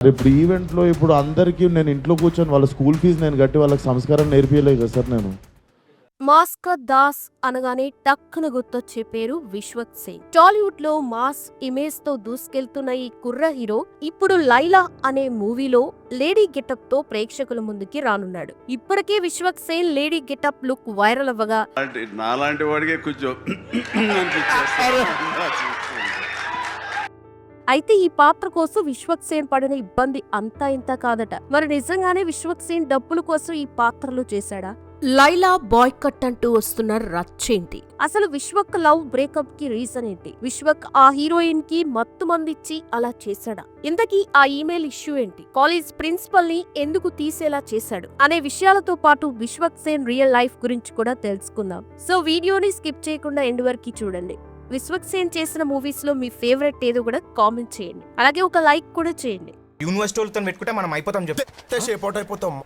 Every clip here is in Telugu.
ఇప్పుడు ఈవెంట్లో ఇప్పుడు అందరికీ నేను ఇంట్లో కూర్చొని వాళ్ళ స్కూల్ ఫీజు నేను కట్టి వాళ్ళకి సంస్కారం నేర్పియలేదు కదా సార్ నేను. మాస్క దాస్ అనగానే టక్కున గుర్తొచ్చే పేరు విశ్వక్ సేన్ టాలీవుడ్లో మాస్ ఇమేజ్తో దూసుకెళ్తున్న ఈ కుర్ర హీరో ఇప్పుడు లైలా అనే మూవీలో లేడీ గెటప్తో ప్రేక్షకుల ముందుకి రానున్నాడు. ఇప్పటికే Vishwak Sen lady getup look viral అవ్వగా నాలాంటి వాడికే కొంచెం. అయితే ఈ పాత్ర కోసం విశ్వక్ సేన్ పడిన ఇబ్బంది అంతా ఇంత కాదట. మరి నిజంగానే విశ్వక్ సేన్ డబ్బుల కోసం ఈ పాత్రలు చేశాడా? లైలా బాయ్ కట్ అంటూ వస్తున్న రచ్చేంటి అసలు విశ్వక్ లవ్ బ్రేకప్కి రీజన్ ఏంటి? విశ్వక్ ఆ హీరోయిన్కి మత్తు మందిచ్చి అలా చేశాడా? ఇంతకీ ఆ ఈమెయిల్ ఇష్యూ ఏంటి? కాలేజ్ ప్రిన్సిపల్ని ఎందుకు తీసేలా చేశాడు? అనే విషయాలతో పాటు విశ్వక్ సేన్ రియల్ లైఫ్ గురించి కూడా తెలుసుకుందాం. సో వీడియోని స్కిప్ చేయకుండా ఎండ్ వరకు చూడండి. విశ్వక్ సేన్ చేసిన మూవీస్లో మీ ఫేవరెట్ ఏదో కూడా కామెంట్ చేయండి. అలాగే ఒక లైక్ కూడా చేయండి. యూనివర్సిటీ వాళ్ళతో పెట్టుకుంటే మనం అయిపోతాం చెప్తే. షేప్ అవుట్ అయిపోతాం.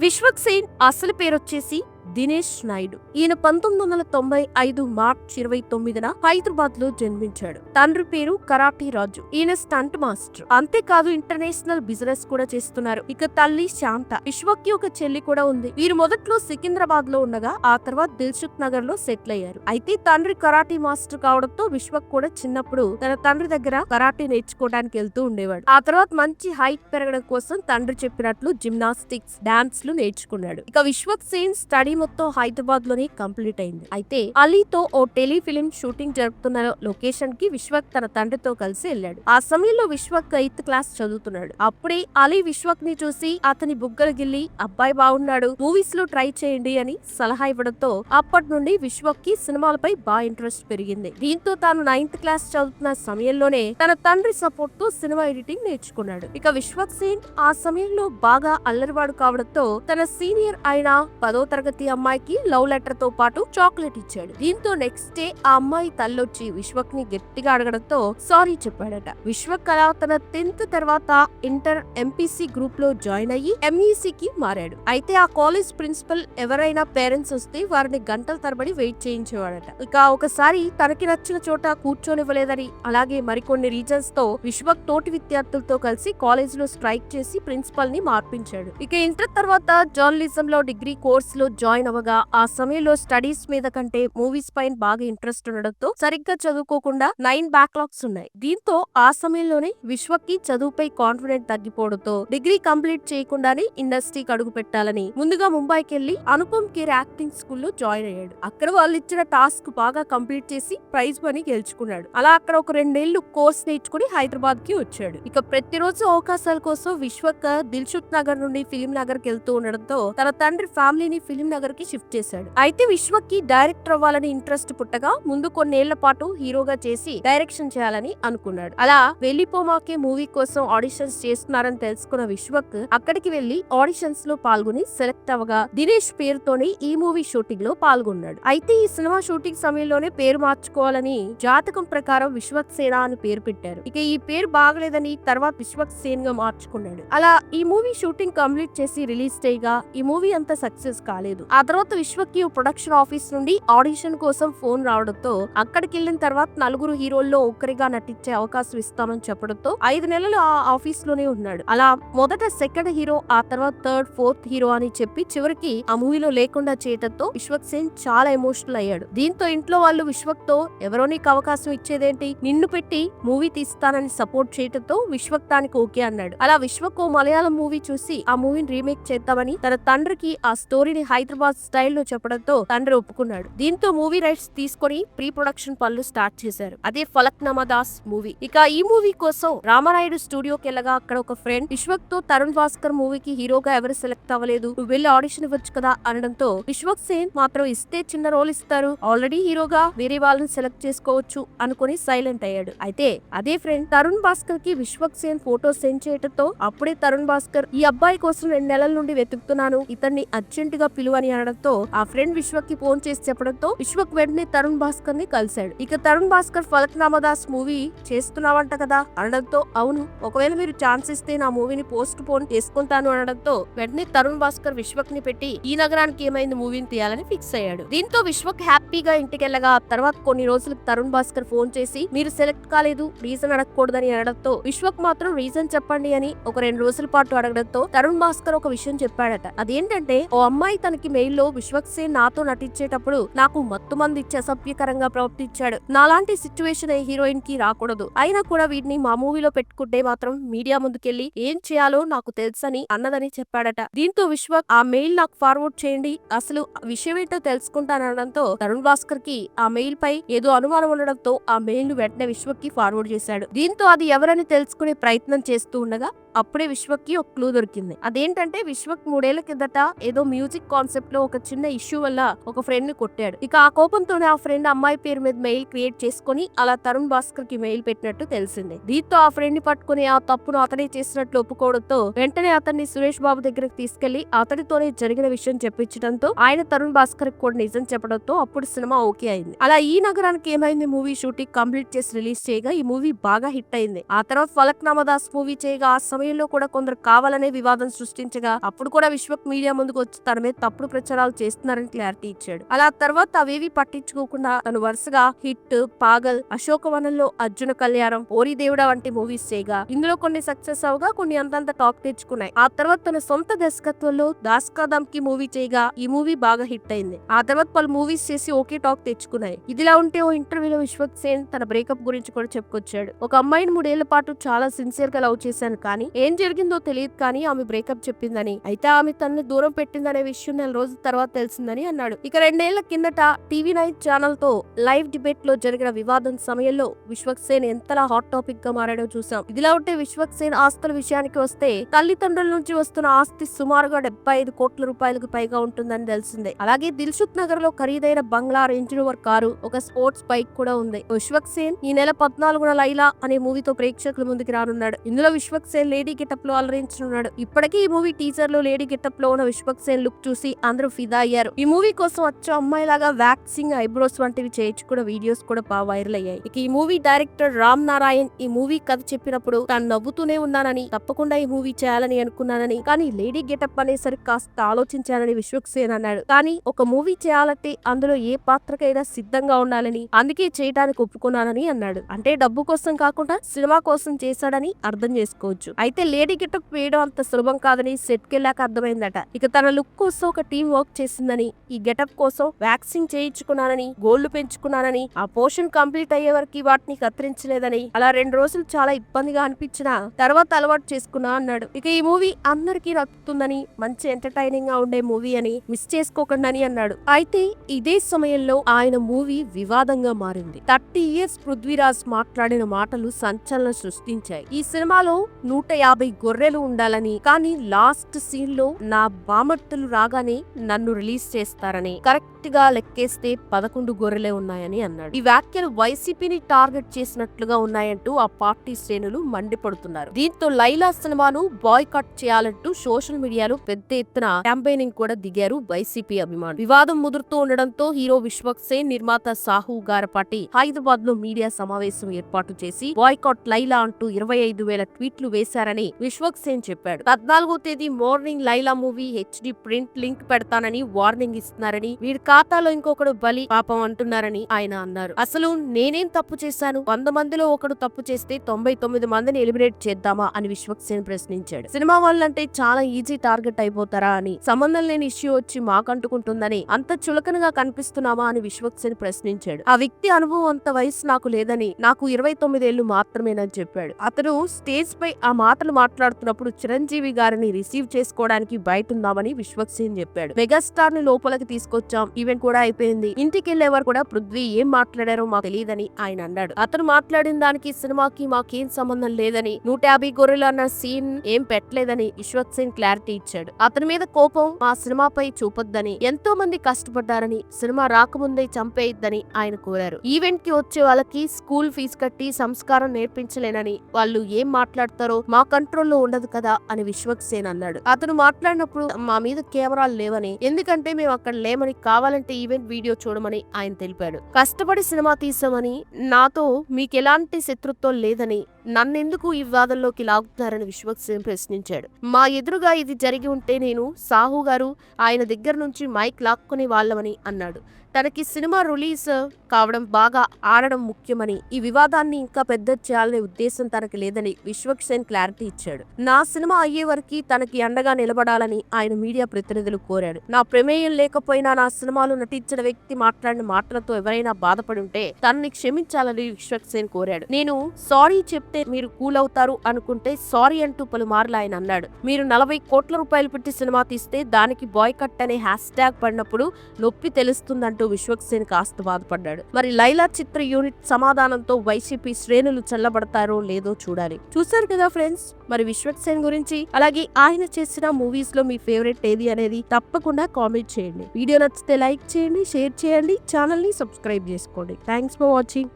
విశ్వక్ సేన్ అసలు పేరొచ్చేసి దినేష్ నాయుడు. ఈయన పంతొమ్మిది వందల తొంభై ఐదు మార్చ్ ఇరవై తొమ్మిదిన హైదరాబాద్లో జన్మించాడు. తండ్రి పేరు కరాటీ రాజు. ఈయన స్టంట్ మాస్టర్. అంతేకాదు ఇంటర్నేషనల్ బిజినెస్ కూడా చేస్తున్నారు. ఇక తల్లి శాంత. విశ్వకి ఒక చెల్లి కూడా ఉంది. వీరు మొదట్లో సికింద్రాబాద్లో ఉండగా ఆ తర్వాత దిల్సుఖ్ నగర్లో సెటిల్ అయ్యారు. అయితే తండ్రి కరాటీ మాస్టర్ కావడంతో విశ్వక్ కూడా చిన్నప్పుడు తన తండ్రి దగ్గర కరాటీ నేర్చుకోవడానికి వెళ్తూ ఉండేవాడు. ఆ తర్వాత మంచి హైట్ పెరగడం కోసం తండ్రి చెప్పినట్లు జిమ్నాస్టిక్స్ డాన్స్లు నేర్చుకున్నాడు. ఇక విశ్వక్ సేన్ స్టడీ మొత్తం హైదరాబాద్లోనే కంప్లీట్ అయింది. అయితే అలీతో ఓ టెలిఫిలిం షూటింగ్ జరుపుతున్న లొకేషన్కి విశ్వక్ తన తండ్రితో కలిసి వెళ్ళాడు. ఆ సమయంలో విశ్వక్ ఎయిత్ క్లాస్ చదువుతున్నాడు. అప్పుడే అలీ విశ్వక్ని చూసి అతని బుగ్గలు గిల్లి అబ్బాయి బాగున్నాడు మూవీస్లో ట్రై చేయండి అని సలహా ఇవ్వడంతో అప్పటి నుండి విశ్వక్కి సినిమాలపై బాగా ఇంట్రెస్ట్ పెరిగింది. దీంతో తాను నైన్త్ క్లాస్ చదువుతున్న సమయంలోనే తన తండ్రి సపోర్ట్తో సినిమా ఎడిటింగ్ నేర్చుకున్నాడు. ఇక విశ్వక్ సేన్ ఆ సమయంలో బాగా అల్లరివాడు కావడంతో తన సీనియర్ అయిన పదో తరగతి అమ్మాయికి లవ్ లెటర్తో పాటు చాక్లెట్ ఇచ్చాడు. దీంతో నెక్స్ట్ డే ఆ అమ్మాయి తల్లొచ్చి విశ్వక్ని గట్టిగా అడగడంతో సారీ చెప్పాడట. విశ్వక్ అలా తన టెన్త్ తర్వాత ఇంటర్ ఎంపీసీ గ్రూప్లో జాయిన్ అయ్యి ఎంఈసీ కి మారాడు. అయితే ఆ కాలేజ్ ప్రిన్సిపల్ ఎవరైనా పేరెంట్స్ వస్తే వారిని గంటల తరబడి వెయిట్ చేయించేవాడట. ఇక ఒకసారి తనకి నచ్చిన చోట కూర్చోనివ్వలేదని అలాగే మరికొన్ని రీజన్స్తో విశ్వక్ తోటి విద్యార్థులతో కలిసి కాలేజ్లో స్ట్రైక్ చేసి ప్రిన్సిపల్ని మార్పించాడు. ఇక ఇంటర్ తర్వాత జర్నలిజం లో డిగ్రీ కోర్స్లో జాయిన్ అవ్వగా ఆ సమయంలో స్టడీస్ మీద కంటే మూవీస్ పైన బాగా ఇంట్రెస్ట్ ఉండడంతో సరిగ్గా చదువుకోకుండా నైన్ బ్యాక్లాగ్స్ ఉన్నాయి. దీంతో ఆ సమయంలోనే విశ్వకి చదువుపై కాన్ఫిడెంట్ తగ్గిపోవడంతో డిగ్రీ కంప్లీట్ చేయకుండానే ఇండస్ట్రీకి అడుగు పెట్టాలని ముందుగా ముంబైకి వెళ్ళి అనుపమ్ కేర్ యాక్టింగ్ స్కూల్లో జాయిన్ అయ్యాడు. అక్కడ వాళ్ళు ఇచ్చిన టాస్క్ బాగా కంప్లీట్ చేసి ప్రైజ్ మనీ గెలుచుకున్నాడు. అలా అక్కడ ఒక రెండేళ్ళు కోర్స్ నేర్చుకుని హైదరాబాద్కి వచ్చాడు. ఇక ప్రతిరోజు అవకాశాల కోసం విశ్వక్ దిల్సుఖ్ నగర్ నుండి ఫిలిం నగర్కి వెళ్తూ ఉండడంతో తన తండ్రి ఫ్యామిలీని ఫిలిం నగర్కి షిఫ్ట్ చేశాడు. అయితే విశ్వక్కి డైరెక్టర్ అవ్వాలని ఇంట్రెస్ట్ పుట్టగా ముందు కొన్నేళ్ళ పాటు హీరోగా చేసి డైరెక్షన్ చేయాలని అనుకున్నాడు. అలా వెళ్ళిపోమాకే మూవీ కోసం ఆడిషన్స్ చేస్తున్నారని తెలుసుకున్న విశ్వక్ అక్కడికి వెళ్ళి ఆడిషన్స్లో పాల్గొని సెలెక్ట్ అవ్వగా దినేష్ పేరుతోనే ఈ మూవీ షూటింగ్లో పాల్గొన్నాడు. అయితే ఈ సినిమా షూటింగ్ సమయంలోనే పేరు మార్చుకోవాలని జాతకం ప్రకారం విశ్వక్ సేన అని పేరు పెట్టారు. ఇక ఈ పేరు బాగలేదని తర్వాత విశ్వక్ సేన్గా మార్చుకున్నాడు. అలా ఈ మూవీ షూటింగ్ కంప్లీట్ చేసి రిలీజ్ చేయగా ఈ మూవీ అంత సక్సెస్ కాలేదు. ఆ తర్వాత విశ్వకి ప్రొడక్షన్ ఆఫీస్ నుండి ఆడిషన్ కోసం ఫోన్ రావడంతో అక్కడికి వెళ్ళిన తర్వాత నలుగురు హీరోల్లో ఒక్కరిగా నటించే అవకాశం ఇస్తామని చెప్పడంతో ఐదు నెలలు ఆ ఆఫీస్లోనే ఉన్నాడు. అలా మొదట సెకండ్ హీరో ఆ తర్వాత థర్డ్ ఫోర్త్ హీరో అని చెప్పి చివరికి ఆ మూవీలో లేకుండా చేయడంతో విశ్వక్ సేన్ చాలా ఎమోషనల్ అయ్యాడు. దీంతో ఇంట్లో వాళ్ళు విశ్వక్తో ఎవరో నీకు అవకాశం ఇచ్చేదేంటి? నిన్ను పెట్టి మూవీ తీస్తానని సపోర్ట్ చేయడంతో విశ్వక్ దానికి ఓకే అన్నాడు. అలా విశ్వక్ ఓ మలయాళం మూవీ చూసి ఆ మూవీని రీమేక్ చేద్దామని తన తండ్రికి ఆ స్టోరీని హైదరాబాద్ స్టైల్లో చెప్పడంతో తండ్రి ఒప్పుకున్నాడు. దీంతో మూవీ రైట్స్ తీసుకొని ప్రీ ప్రొడక్షన్ పనులు స్టార్ట్ చేశారు. అదే ఫలక్ దాస్ మూవీ. ఇక ఈ మూవీ కోసం రామారాయుడు స్టూడియోకి వెళ్ళగా అక్కడ ఒక ఫ్రెండ్ విశ్వక్తో తరుణ్ భాస్కర్ మూవీకి హీరోగా ఎవరు సెలెక్ట్ అవ్వలేదు. నువ్వు వెళ్ళి ఆడిషన్ ఇవ్వచ్చు కదా అనడంతో విశ్వక్ సేన్ మాత్రం ఇస్తే చిన్న రోల్ ఇస్తారు. ఆల్రెడీ హీరోగా వేరే వాళ్ళని సెలెక్ట్ చేసుకోవచ్చు అనుకుని సైలెంట్ అయ్యాడు. అయితే అదే ఫ్రెండ్ తరుణ్ భాస్కర్కి విశ్వక్ సేన్ ఫోటో సెండ్ చేయడంతో అప్పుడే తరుణ్ భాస్కర్ ఈ అబ్బాయి కోసం రెండు నెలల నుండి వెతుకుతున్నాను. ఇతన్ని అర్జెంట్గా పిలువని అని అనడంతో ఆ ఫ్రెండ్ విశ్వక్కి ఫోన్ చేసి చెప్పడంతో విశ్వక్ వెంటనే తరుణ్ భాస్కర్ని కలిశాడు. ఇక తరుణ్ భాస్కర్ ఫలక్నామా దాస్ మూవీ చేస్తున్నావంట కదా అనడంతో అవును ఒకవేళ మీరు ఛాన్స్ ఇస్తే నా మూవీని పోస్ట్ పోన్ చేసుకుంటాను అనడంతో వెంటనే తరుణ్ భాస్కర్ విశ్వక్ని పెట్టి ఈ నగరానికి ఏమైంది మూవీని తీయాలని ఫిక్స్ అయ్యాడు. దీంతో విశ్వక్ హ్యాపీగా ఇంటికెళ్ళగా తర్వాత కొన్ని రోజులకు తరుణ్ భాస్కర్ ఫోన్ చేసి మీరు సెలెక్ట్ కాలేదు రీజన్ అడగకూడదని అనడంతో విశ్వక్ మాత్రం రీజన్ చెప్పండి అని ఒక రెండు రోజుల పాటు అడగడంతో తరుణ్ భాస్కర్ ఒక విషయం చెప్పాడట. అదేంటంటే ఓ అమ్మాయి తనకి మెయిల్లో విశ్వక్సేన్ నాతో నటించేటప్పుడు నాకు మత్తు మంది ఇచ్చి అసభ్యకరంగా ప్రవర్తించాడు. నాలాంటి సిచ్యువేషన్ ఏ హీరోయిన్కి రాకూడదు. అయినా కూడా వీటిని మా మూవీలో పెట్టుకుంటే మాత్రం మీడియా ముందుకెళ్ళి ఏం చేయాలో నాకు తెలుసని అన్నదని చెప్పాడట. దీంతో విశ్వక్ ఆ మెయిల్ నాకు ఫార్వర్డ్ చేయండి. అసలు విషయం ఏంటో తెలుసుకుంటానడంతో తరుణ్ భాస్కర్కి ఆ మెయిల్ పై ఏదో అనుమానం ఉండడంతో ఆ మెయిల్ను వెంటనే విశ్వక్కి ఫార్వర్డ్ చేశాడు. దీంతో అది ఎవరని తెలుసుకునే ప్రయత్నం చేస్తూ ఉండగా అప్పుడే విశ్వక్కి ఒక క్లూ దొరికింది. అదేంటంటే విశ్వక్ మూడేళ్ళ కిందట ఏదో మ్యూజిక్ కాన్సెప్ట్లో ఒక చిన్న ఇష్యూ వల్ల ఒక ఫ్రెండ్ని కొట్టాడు. ఇక ఆ కోపంతోనే ఆ ఫ్రెండ్ అమ్మాయి పేరు మీద మెయిల్ క్రియేట్ చేసుకుని అలా తరుణ్ భాస్కర్కి మెయిల్ పెట్టినట్టు తెలిసింది. దీంతో ఆ ఫ్రెండ్ని పట్టుకుని ఆ తప్పును అతనే చేసినట్లు ఒప్పుకోవడంతో వెంటనే అతన్ని సురేష్ బాబు దగ్గరకు తీసుకెళ్ళి అతడితోనే జరిగిన విషయం చెప్పించడంతో ఆయన తరుణ్ భాస్కర్ కూడా నిజం చెప్పడంతో అప్పుడు సినిమా ఓకే అయింది. అలా ఈ నగరానికి ఏమైంది? మూవీ షూటింగ్ కంప్లీట్ చేసి రిలీజ్ చేయగా ఈ మూవీ బాగా హిట్ అయింది. ఆ తర్వాత ఫలక్నామా దాస్ మూవీ చేయగా ఆ సమయంలో కూడా కొందరు కావాలనే వివాదం సృష్టించగా అప్పుడు కూడా విశ్వక్ మీడియా ముందుకు వచ్చి తన మీద తప్పుడు ప్రచారాలు చేస్తున్నారని క్లారిటీ ఇచ్చాడు. అలా తర్వాత అవేవి పట్టించుకోకుండా తను వరుసగా హిట్ పాగల్ అశోకవనంలో అర్జున కళ్యాణం ఓరి దేవుడా వంటి మూవీస్ చేయగా ఇందులో కొన్ని సక్సెస్ అవగా కొన్ని అంతంత టాక్ తెచ్చుకున్నాయి. ఆ తర్వాత తన సొంత దర్శకత్వంలో దాస్కాదమ్కి మూవీ చేయగా ఈ మూవీ బాగా హిట్ అయింది. ఆ తర్వాత పలు మూవీస్ చేసి ఓకే టాక్ తెచ్చుకున్నాయి. ఇదిలా ఉంటే ఓ ఇంటర్వ్యూలో విశ్వక్ సేన్ తన బ్రేకప్ గురించి కూడా చెప్పుకొచ్చాడు. ఒక అమ్మాయిని మూడేళ్ళ పాటు చాలా సిన్సియర్గా లవ్ చేశాను కానీ ఏం జరిగిందో తెలియదు కానీ ఆమె బ్రేకప్ చెప్పిందని. అయితే ఆమె తనని దూరం పెట్టిందనే విషయం నెల రోజుల తర్వాత తెలిసిందని అన్నాడు. ఇక రెండేళ్ళ కిందట టీవీ నైన్ ఛానల్తో లైవ్ డిబేట్లో జరిగిన వివాదం సమయంలో విశ్వక్ సేన్ ఎంతలా హాట్ టాపిక్గా మారాడో చూసాం. ఇదిలా ఉంటే విశ్వక్ సేన్ ఆస్తుల విషయానికి వస్తే తల్లిదండ్రుల నుంచి వస్తున్న ఆస్తి సుమారుగా డెబ్బై ఐదు కోట్ల రూపాయలకు పైగా ఉంటుందని తెలిసిందే. అలాగే దిల్సుఖ్ నగర్లో ఖరీదైన బంగ్లా రేంజ్ రోవర్ కారు ఒక స్పోర్ట్స్ బైక్ కూడా ఉంది. విశ్వక్ సేన్ ఈ నెల పద్నాలుగున లైలా అనే మూవీతో ప్రేక్షకుల ముందుకు రానున్నాడు. ఇందులో విశ్వక్ సేన్ లేడీ గెటప్లో అలరించనున్నాడు. ఇప్పటికీ ఈ మూవీ టీజర్లో లేడీ గెటప్లో ఉన్న విశ్వక్ సేన్ లుక్ చూసి అందరూ ఫిదా అయ్యారు. ఈ మూవీ కోసం వచ్చే అమ్మాయిలాగా వ్యాక్సింగ్ ఐబ్రోస్ వంటివి చేయించు కూడా వీడియోస్ కూడా బాగా వైరల్ అయ్యాయి. ఇక ఈ మూవీ డైరెక్టర్ రామ్ నారాయణ్ ఈ మూవీ కథ చెప్పినప్పుడు తాను నవ్వుతూనే ఉన్నానని తప్పకుండా ఈ మూవీ చేయాలని అనుకున్నానని కానీ లేడీ గెటప్ అనేసరికి కాస్త ఆలోచించానని విశ్వక్ సేన్ అన్నాడు. కానీ ఒక మూవీ చేయాలంటే అందులో ఏ పాత్రకైనా సిద్ధంగా ఉండాలని అందుకే చేయడానికి ఒప్పుకున్నానని అన్నాడు. అంటే డబ్బు కోసం కాకుండా సినిమా కోసం చేశాడని అర్థం చేసుకోవచ్చు. అయితే లేడీ గెటప్ వేయడం అంత సులభం కాదని సెట్ కెళ్ళాక అర్థమైందట. ఇక తన లుక్ కోసం ఒక టీం వర్క్ చేసిందని ఈ గెటప్ కోసం వ్యాక్సింగ్ చేయించుకున్నానని గోళ్ళు పెంచుకున్నానని ఆ పోర్షన్ కంప్లీట్ అయ్యే వరకు వాటిని కత్తిరించలేదని అలా రెండు రోజులు చాలా ఇబ్బందిగా అనిపించిన తర్వాత అలవాటు చేసుకున్నా అన్నాడు. ఇక ఈ మూవీ అందరికీ నచ్చుతుందని మంచి ఎంటర్టైనింగ్గా ఉండే మూవీ అని మిస్ చేసుకోకండి అన్నాడు. అయితే ఇదే సమయంలో ఆయన మూవీ వివాదంగా మారింది. థర్టీ ఇయర్స్ పృథ్వీరాజ్ మాట్లాడిన మాటలు సంచలనం సృష్టించాయి. ఈ సినిమాలో నూట యాభై గొర్రెలు ఉండాలని కానీ లాస్ట్ సీన్లో నా బామర్తులు రాగానే నన్ను రిలీజ్ చేస్తారని కరెక్ట్గా లెక్కేస్తే పదకొండు గొర్రెలే ఉన్నాయని అన్నాడు. ఈ వ్యాఖ్యలు వైసీపీని టార్గెట్ చేసినట్లుగా ఉన్నాయంటూ ఆ పార్టీ శ్రేణులు మండిపడుతున్నారు. దీంతో లైలా సినిమాను బాయ్కాట్ చేయాలంటూ సోషల్ మీడియాలో పెద్ద ఎత్తున క్యాంపెయినింగ్ కూడా దిగారు వైసీపీ అభిమానులు. వివాదం ముదురుతూ ఉండడంతో హీరో విశ్వక్ సేన్ నిర్మాత సాహు గారపాటి హైదరాబాద్లో మీడియా సమావేశం ఏర్పాటు చేసి బాయ్కాట్ లైలా అంటూ ఇరవై ఐదు వేల ట్వీట్లు వేశారు వేశారని విశ్వక్ సేన్ చెప్పాడు. పద్నాలుగో తేదీ morning Laila movie HD print link పెడతానని వార్నింగ్ ఇస్తున్నారని వీడి ఖాతాలో ఇంకొకడు బలి పాపం అంటున్నారని ఆయన అన్నారు. అసలు నేనేం తప్పు చేశాను? వంద మందిలో ఒకడు తప్పు చేస్తే తొంభై తొమ్మిది మందిని ఎలిమినేట్ చేద్దామా అని విశ్వక్ సేన్ ప్రశ్నించాడు. సినిమా వాళ్ళంటే చాలా ఈజీ టార్గెట్ అయిపోతారా అని సంబంధం లేని ఇష్యూ వచ్చి మాకంటుకుంటుందని అంత చులకనగా కనిపిస్తున్నామా అని విశ్వక్ సేన్ ప్రశ్నించాడు. ఆ వ్యక్తి అనుభవం అంత వయసు నాకు లేదని నాకు ఇరవై తొమ్మిదేళ్ళు మాత్రమేనని చెప్పాడు. అతను స్టేజ్ పై ఆ మాటలు మాట్లాడుతున్నప్పుడు చిరంజీవి గారిని రిసీవ్ చేసుకోవడానికి బయట ఉందామని విశ్వక్ సేన్ చెప్పాడు. మెగాస్టార్ని లోపలికి తీసుకొచ్చాం. ఈవెంట్ కూడా అయిపోయింది. ఇంటికి వెళ్ళేవారు కూడా పృథ్వీ ఏం మాట్లాడారో మాకు తెలియదని ఆయన అన్నాడు. అతను మాట్లాడిన దానికి సినిమాకి మాకేం సంబంధం లేదని నూట యాభై గొర్రెలు అన్న సీన్ ఏం పెట్టలేదని విశ్వక్ సేన్ క్లారిటీ ఇచ్చాడు. అతని మీద కోపం మా సినిమాపై చూపొద్దని ఎంతో మంది కష్టపడ్డారని సినిమా రాకముందే చంపేయొద్దని ఆయన కోరారు. ఈవెంట్కి వచ్చే వాళ్ళకి స్కూల్ ఫీజు కట్టి సంస్కారం నేర్పించలేనని వాళ్ళు ఏం మాట్లాడతారో మా కంట్రోల్లో ఉండదు కదా అని విశ్వక్ సేన్ అన్నాడు. అతను మాట్లాడినప్పుడు మా మీద కెమెరాలు లేవని ఎందుకంటే మేము అక్కడ లేమని కావాలంటే ఈవెంట్ వీడియో చూడమని ఆయన తెలిపాడు. కష్టపడి సినిమా తీసామని నాతో మీకు ఎలాంటి శత్రుత్వం లేదని నన్నెందుకు ఈ వివాదంలోకి లాగుతున్నారని విశ్వక్ సేన్ ప్రశ్నించాడు. మా ఎదురుగా ఇది జరిగి ఉంటే నేను సాహు గారు ఆయన దగ్గర నుంచి మైక్ లాక్కునే వాళ్ళమని అన్నాడు. తనకి సినిమా రిలీజ్ కావడం బాగా ఆడడం ముఖ్యమని ఈ వివాదాన్ని ఇంకా పెద్ద చేయాలనే ఉద్దేశం తనకి లేదని విశ్వక్ సేన్ క్లారిటీ ఇచ్చాడు. నా సినిమా అయ్యే వరకు తనకి అండగా నిలబడాలని ఆయన మీడియా ప్రతినిధులు కోరాడు నా ప్రమేయం లేకపోయినా నా సినిమాలో నటించిన వ్యక్తి మాట్లాడిన మాటలతో ఎవరైనా బాధపడి ఉంటే తనని క్షమించాలని విశ్వక్ సేన్ కోరాడు. నేను సారీ చెప్తే మీరు కూల్ అవుతారు అనుకుంటే సారీ అంటూ పలుమార్లు ఆయన అన్నాడు. మీరు నలభై కోట్ల రూపాయలు పెట్టి సినిమా తీస్తే దానికి బాయ్ కట్ అనే హ్యాష్ ట్యాగ్ పడినప్పుడు నొప్పి తెలుస్తుందంటే విశ్వక్ సేన్ కాస్త బాధపడ్డాడు మరి లైలా చిత్ర యూనిట్ సమాధానంతో వైసీపీ శ్రేణులు చల్లబడతారో లేదో చూడాలి. చూసారు కదా ఫ్రెండ్స్? మరి విశ్వక్ సేన్ గురించి? అలాగే ఆయన చేసిన మూవీస్లో మీ ఫేవరెట్ ఏది అనేది తప్పకుండా కామెంట్ చేయండి. వీడియో నచ్చితే లైక్ చేయండి షేర్ చేయండి ఛానల్ని సబ్స్క్రైబ్ చేసుకోండి. Thanks for watching.